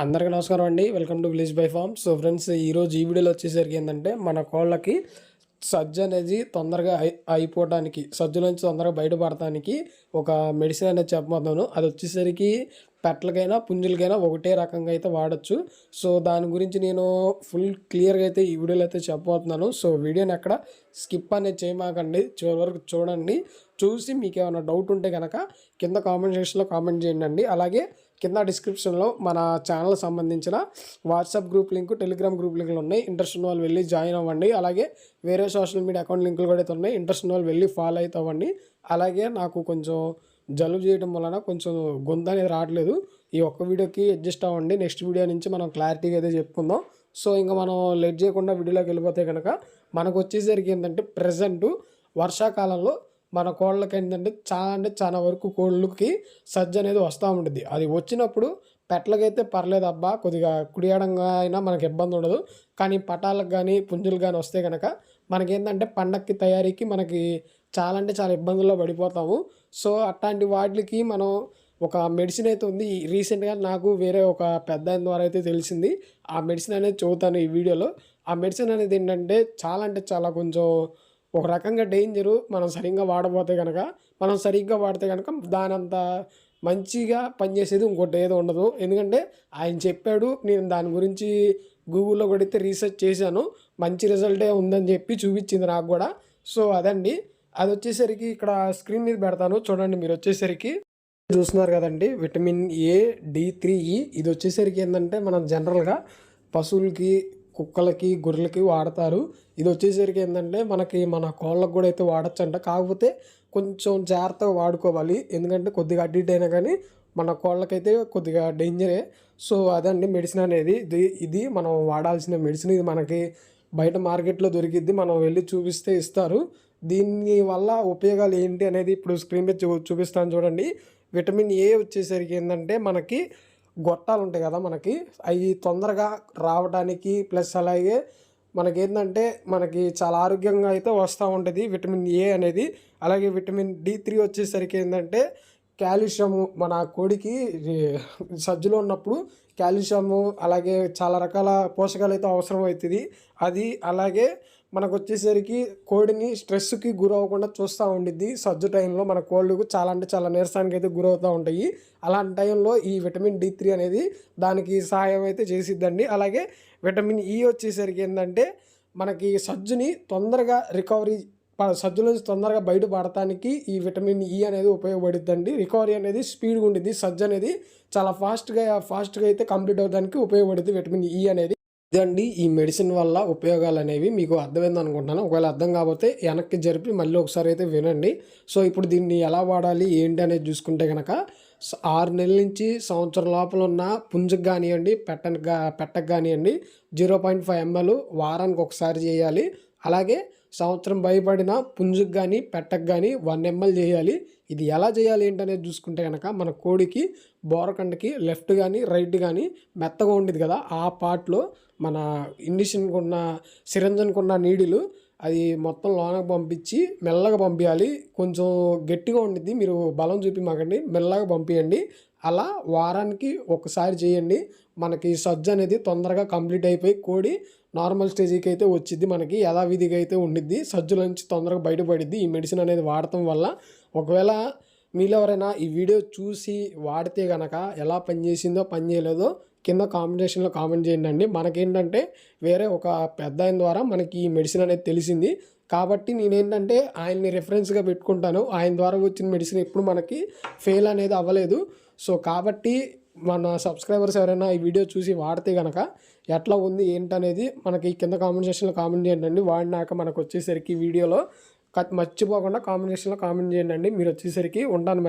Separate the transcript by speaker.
Speaker 1: అందరికీ నమస్కారం అండి. Welcome to village by farm so friends ఈరోజు ఈ వీడియోలో వచ్చేసరికి ఏంటంటే మన కోళ్ళకి సజ్జ అనేది తొందరగా అయి అయిపోవడానికి సజ్జ నుంచి తొందరగా బయటపడటానికి ఒక మెడిసిన్ అనేది చెప్పబోతాను అది వచ్చేసరికి పెట్టలకైనా పుంజులకైనా ఒకటే రకంగా అయితే వాడచ్చు. సో దాని గురించి నేను ఫుల్ క్లియర్గా అయితే ఈ వీడియోలో అయితే చెప్పబోతున్నాను. సో వీడియోని ఎక్కడ స్కిప్ అనేది చేయమాకండి. చివరి వరకు చూడండి. చూసి మీకు ఏమైనా డౌట్ ఉంటే కనుక కింద కామెంట్ సెక్షన్లో కామెంట్ చేయండి అలాగే కింద డిస్క్రిప్షన్లో మన ఛానల్ సంబంధించిన WhatsApp group link Telegram group లింకులు ఉన్నాయి. ఇంట్రెస్ట్ ఉన్న వాళ్ళు వెళ్ళి జాయిన్ అవ్వండి. అలాగే వేరే సోషల్ మీడియా అకౌంట్ లింకులు కూడా అయితే ఉన్నాయి. ఇంట్రెస్ట్ ఉన్న వాళ్ళు వెళ్ళి ఫాలో అయితే అవ్వండి. అలాగే నాకు కొంచెం జలుబు చేయడం వలన కొంచెం గొంతు అనేది రావట్లేదు. ఈ ఒక్క వీడియోకి అడ్జస్ట్ అవ్వండి. నెక్స్ట్ వీడియో నుంచి మనం క్లారిటీగా అయితే చెప్పుకుందాం. సో ఇంకా మనం లెట్ చేయకుండా వీడియోలోకి వెళ్ళిపోతే కనుక మనకు వచ్చేసరికి ఏంటంటే ప్రజెంట్ వర్షాకాలంలో మన కోళ్ళకి ఏంటంటే చాలా అంటే చాలా వరకు కోళ్ళకి సజ్జ అనేది వస్తూ ఉంటుంది అది వచ్చినప్పుడు పెట్టలకైతే పర్లేదు అబ్బా కొద్దిగా కుడియడంగా అయినా మనకి ఇబ్బంది ఉండదు. కానీ పటాలకు కానీ పుంజులు కానీ వస్తే కనుక మనకేంటంటే పండక్కి తయారీకి మనకి చాలా అంటే చాలా ఇబ్బందుల్లో పడిపోతాము. సో అట్లాంటి వాటికి మనం ఒక మెడిసిన్ అయితే ఉంది. రీసెంట్గా నాకు వేరే ఒక పెద్ద ఆయన ద్వారా అయితే తెలిసింది. ఆ మెడిసిన్ అనేది చదువుతాను ఈ వీడియోలో. ఆ మెడిసిన్ అనేది ఏంటంటే చాలా అంటే చాలా కొంచెం ఒక రకంగా డేంజరు మనం సరిగ్గా వాడబోతే కనుక మనం సరిగ్గా వాడితే కనుక దానంత మంచిగా పనిచేసేది ఇంకోటి ఏదో ఉండదు. ఎందుకంటే ఆయన చెప్పాడు నేను దాని గురించి గూగుల్లో కొడితే రీసెర్చ్ చేశాను మంచి రిజల్టే ఉందని చెప్పి చూపించింది నాకు కూడా. సో అదండి. అది వచ్చేసరికి ఇక్కడ స్క్రీన్ మీద పెడతాను. చూడండి మీరు వచ్చేసరికి చూస్తున్నారు కదండి విటమిన్ ఏ డి త్రీ ఈ. ఇది వచ్చేసరికి ఏంటంటే మనం జనరల్గా పశువులకి కుక్కలకి గొర్రెలకి వాడతారు. ఇది వచ్చేసరికి ఏంటంటే మనకి మన కోళ్ళకు కూడా అయితే వాడచ్చు అంట కాకపోతే కొంచెం జాగ్రత్తగా వాడుకోవాలి. ఎందుకంటే కొద్దిగా అడ్డిట్ అయినా కానీ మన కోళ్ళకైతే కొద్దిగా డేంజరే సో అదండి మెడిసిన్ అనేది. ఇది ఇది మనం వాడాల్సిన మెడిసిన్ ఇది మనకి బయట మార్కెట్లో దొరికిద్ది. మనం వెళ్ళి చూపిస్తే ఇస్తారు. దీని వల్ల ఉపయోగాలు ఏంటి అనేది ఇప్పుడు స్క్రీన్ మీద చూ చూపిస్తాను చూడండి. విటమిన్ ఏ వచ్చేసరికి ఏంటంటే మనకి గొట్టాలు ఉంటాయి కదా మనకి అవి తొందరగా రావడానికి ప్లస్ అలాగే మనకి ఏంటంటే మనకి చాలా ఆరోగ్యంగా అయితే వస్తూ ఉంటుంది విటమిన్ ఏ అనేది. అలాగే విటమిన్ డి త్రీ వచ్చేసరికి ఏంటంటే కాల్షియము మన కోడికి సజ్జులో ఉన్నప్పుడు కాల్షియము అలాగే చాలా రకాల పోషకాలు అయితే అవసరం అవుతుంది అది అలాగే మనకు వచ్చేసరికి కోడిని స్ట్రెస్కి గురవ్వకుండా చూస్తూ ఉండిద్ది. సజ్జు టైంలో మన కోళ్ళు చాలా అంటే చాలా నీరసానికి అయితే గురవుతూ ఉంటాయి. అలాంటి టైంలో ఈ విటమిన్ డి త్రీ అనేది దానికి సహాయం అయితే చేసిద్దండి. అలాగే విటమిన్ ఈ వచ్చేసరికి ఏంటంటే మనకి సజ్జుని తొందరగా రికవరీ సజ్జు నుంచి తొందరగా బయటపడటానికి ఈ విటమిన్ ఈ అనేది ఉపయోగపడుద్దండి. రికవరీ అనేది స్పీడ్గా ఉండిద్ది. సజ్జు అనేది చాలా ఫాస్ట్గా ఫాస్ట్గా అయితే కంప్లీట్ అవ్వడానికి ఉపయోగపడుద్ది విటమిన్ ఈ అనేది. ఇదండి ఈ మెడిసిన్ వల్ల ఉపయోగాలు అనేవి మీకు అర్థమైంది అనుకుంటున్నాను. ఒకవేళ అర్థం కాకపోతే వెనక్కి జరిపి మళ్ళీ ఒకసారి అయితే వినండి. సో ఇప్పుడు దీన్ని ఎలా వాడాలి ఏంటి అనేది చూసుకుంటే కనుక ఆరు నెలల నుంచి సంవత్సరం లోపల ఉన్న పుంజకు కానివ్వండి పెట్టకు పెట్టకు కానివ్వండి జీరో పాయింట్ ఫైవ్ ఎంఎల్ వారానికి ఒకసారి చేయాలి. అలాగే సంవత్సరం భయపడిన పుంజుకు కానీ పెట్టకు కానీ వన్ ఎంఎల్ చేయాలి. ఇది ఎలా చేయాలి ఏంటనేది చూసుకుంటే కనుక మన కోడికి బోరకండకి లెఫ్ట్ కానీ రైట్ కానీ మెత్తగా ఉండేది కదా. ఆ పార్ట్లో మన ఇండిషన్కున్న సిరంజన్కున్న నీడిలు అది మొత్తం లోనకు పంపించి మెల్లగా పంపించాలి కొంచెం గట్టిగా ఉండిద్ది. మీరు బలం చూపి మెల్లగా పంపించండి అలా వారానికి ఒకసారి చేయండి. మనకి సజ్జ అనేది తొందరగా కంప్లీట్ అయిపోయి కోడి నార్మల్ స్టేజ్కి అయితే వచ్చింది మనకి. యథావిధిగా అయితే ఉండిద్ది. సజ్జుల నుంచి తొందరగా బయటపడిద్ది ఈ మెడిసిన్ అనేది వాడటం వల్ల. ఒకవేళ మీలో ఎవరైనా ఈ వీడియో చూసి వాడితే కనుక ఎలా పనిచేసిందో పని చేయలేదో కింద కాంబినేషన్లో కామెంట్ చేయండి అండి మనకేంటంటే వేరే ఒక పెద్ద ఆయన ద్వారా మనకి ఈ మెడిసిన్ అనేది తెలిసింది. కాబట్టి నేనేంటంటే ఆయన్ని రెఫరెన్స్గా పెట్టుకుంటాను. ఆయన ద్వారా వచ్చిన మెడిసిన్ ఎప్పుడు మనకి ఫెయిల్ అనేది అవ్వలేదు. సో కాబట్టి మన సబ్స్క్రైబర్స్ ఎవరైనా ఈ వీడియో చూసి వాడితే కనుక ఎట్లా ఉంది ఏంటనేది మనకి కింద కామెంట్ సెక్షన్లో కామెంట్ చేయండి వాడినాక మనకు వచ్చేసరికి వీడియోలో మర్చిపోకుండా కామెంట్ సెక్షన్లో కామెంట్ చేయండి మీరు వచ్చేసరికి ఉంటాను.